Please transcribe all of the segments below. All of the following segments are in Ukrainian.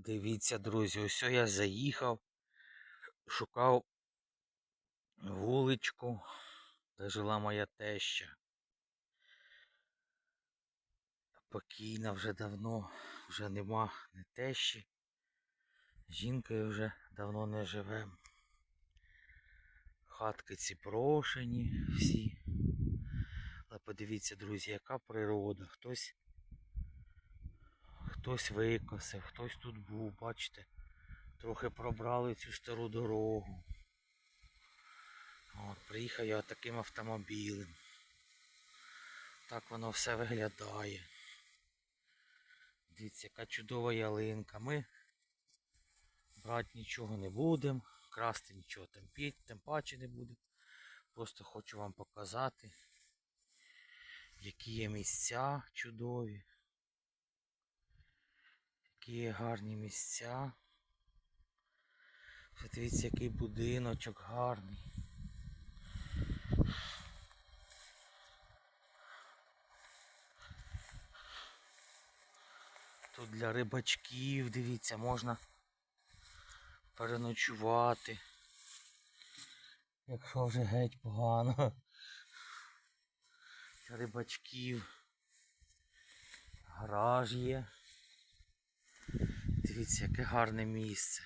Дивіться, друзі, ось я заїхав, шукав вуличку, де жила моя теща. Покійна вже давно, вже нема не тещі. Жінкою вже давно не живе. Хатки ці прошені всі. Але подивіться, друзі, яка природа. Хтось Хтось викосив, хтось тут був, бачите, трохи пробрали цю стару дорогу. От, приїхав я таким автомобілем. Так воно все виглядає. Дивіться, яка чудова ялинка. Ми брати нічого не будемо, красти нічого тим, пі- тим паче не будемо. Просто хочу вам показати, які є місця чудові. Є гарні місця. Дивіться, який будиночок гарний. Тут для рибачків, дивіться, можна переночувати. Якщо вже геть погано. Для рибачків. Гараж є. Дивіться, яке гарне місце.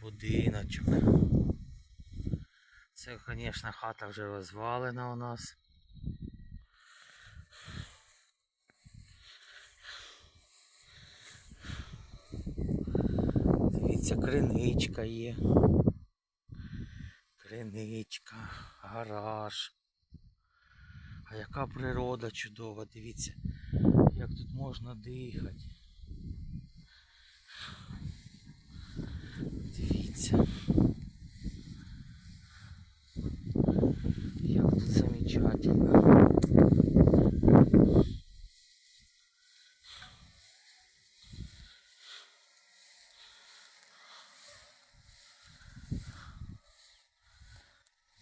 Будиночок. Це, звісно, хата вже розвалена у нас. Дивіться, криничка є. Криничка, гараж. А яка природа чудова, дивіться, як тут можна дихати. Дивіться. Як тут замечательно.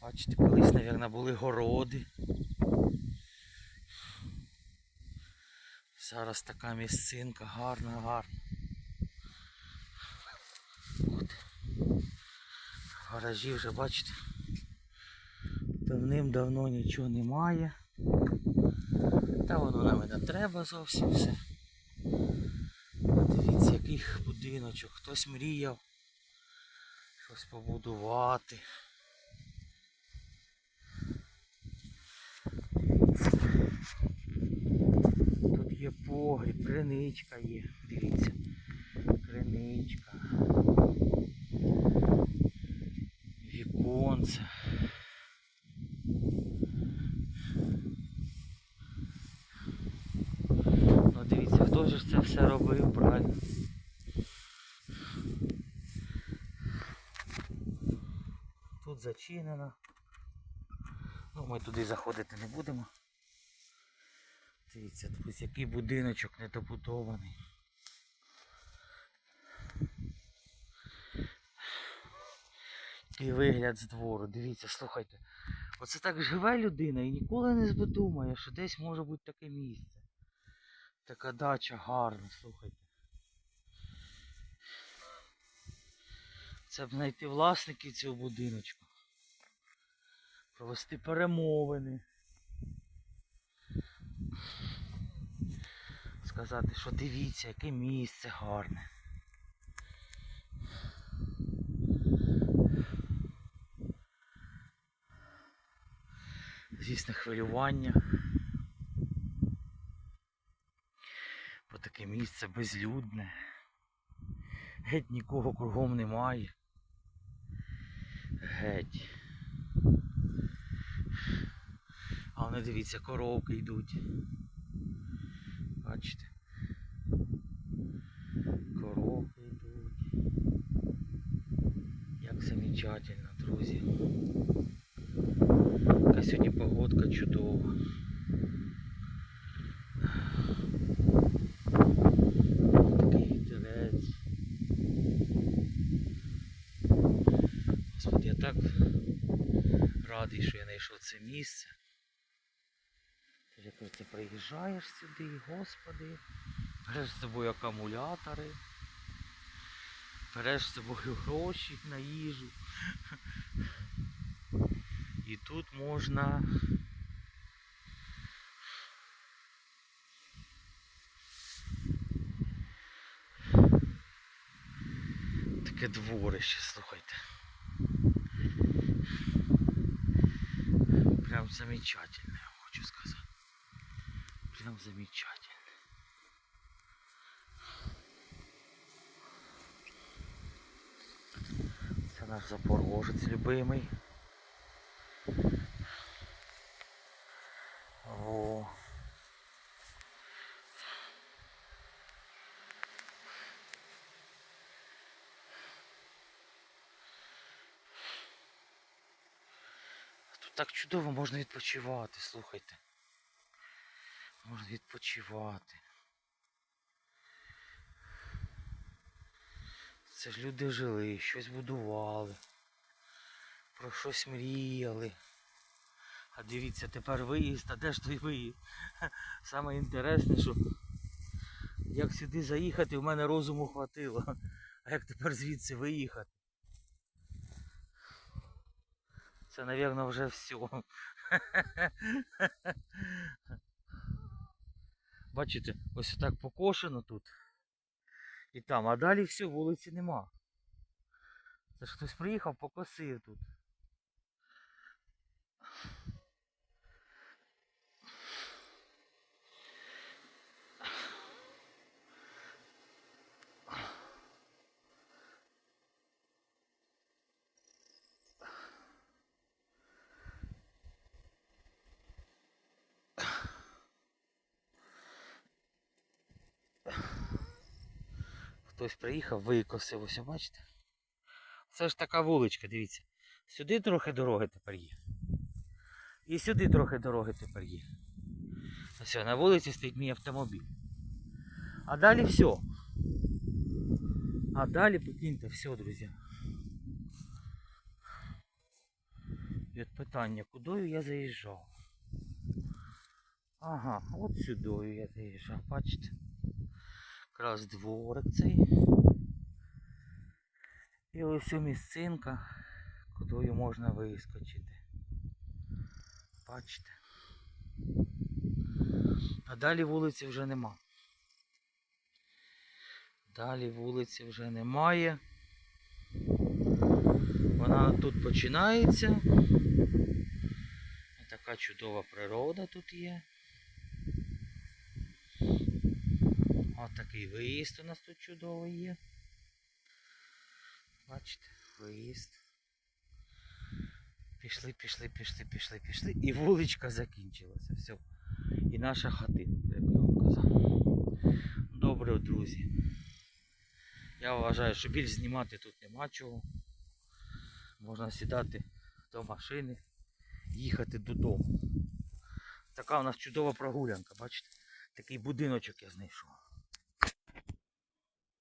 Бачите, колись, мабуть, були городи. Зараз така місцинка гарна, гарна. От. Гаражі вже бачите. Давним-давно нічого немає. Та воно нам і не треба зовсім все. Дивіться, який будиночок. Хтось мріяв щось побудувати. Тут є погріб, криничка є. Дивіться. Криничка. Віконце. Ну дивіться, хто ж це все робив, правильно? Тут зачинено. Ну ми туди заходити не будемо. Дивіться, друзі, який будиночок недобудований. Який вигляд з двору. Дивіться, слухайте. Оце так живе людина і ніколи не задумає, що десь може бути таке місце. Така дача гарна, слухайте. Це б знайти власників цього будиночку. Провести перемовини. Сказати, що дивіться, яке місце гарне. Звісно, хвилювання. Бо таке місце безлюдне. Геть нікого кругом немає. Геть. А вони дивіться, коровки йдуть. Бачите? Коровки йдуть. Як замечательно, друзі. Сьогодні погодка чудова. Такий вітерець. Господи, я так радий, що я знайшов це місце. Як ти приїжджаєш сюди, господи, Береш з собою акумулятори. Береш з собою гроші на їжу. І тут можна таке дворище, слухайте. Прям замечательно, я хочу сказати. Прям замечательно. Це наш запорожець любимий. О. Тут так чудово можна відпочивати, слухайте. Можна відпочивати. Це ж люди жили, щось будували, про щось мріяли. А дивіться, тепер виїзд, а де ж той виїзд? Саме інтересне, що як сюди заїхати, в мене розуму хватило. А як тепер звідси виїхати? Це, мабуть, вже все. Бачите, ось так покошено тут. І там, а далі все, вулиці нема. Це ж хтось приїхав, покосив тут. Хтось приїхав, викосив, ось бачите? Це ж така вуличка, дивіться. Сюди трохи дороги тепер є. І сюди трохи дороги тепер є. Ось на вулиці стоїть мій автомобіль. А далі все. А далі покиньте все, друзі. І от питання, куди я заїжджав? Ага, от сюди я заїжджав, бачите? Якраз дворик цей. І ось у місцинка, куди можна вискочити. Бачите? А далі вулиці вже нема. Далі вулиці вже немає. Вона тут починається. Така чудова природа тут є. Ось такий виїзд у нас тут чудовий є. Бачите, виїзд. Пішли, пішли, пішли, пішли, пішли. І вуличка закінчилася. Все. І наша хатина, як я вам казав. Добре, друзі. Я вважаю, що більш знімати тут нема чого. Можна сідати до машини, їхати додому. Така у нас чудова прогулянка, бачите? Такий будиночок я знайшов.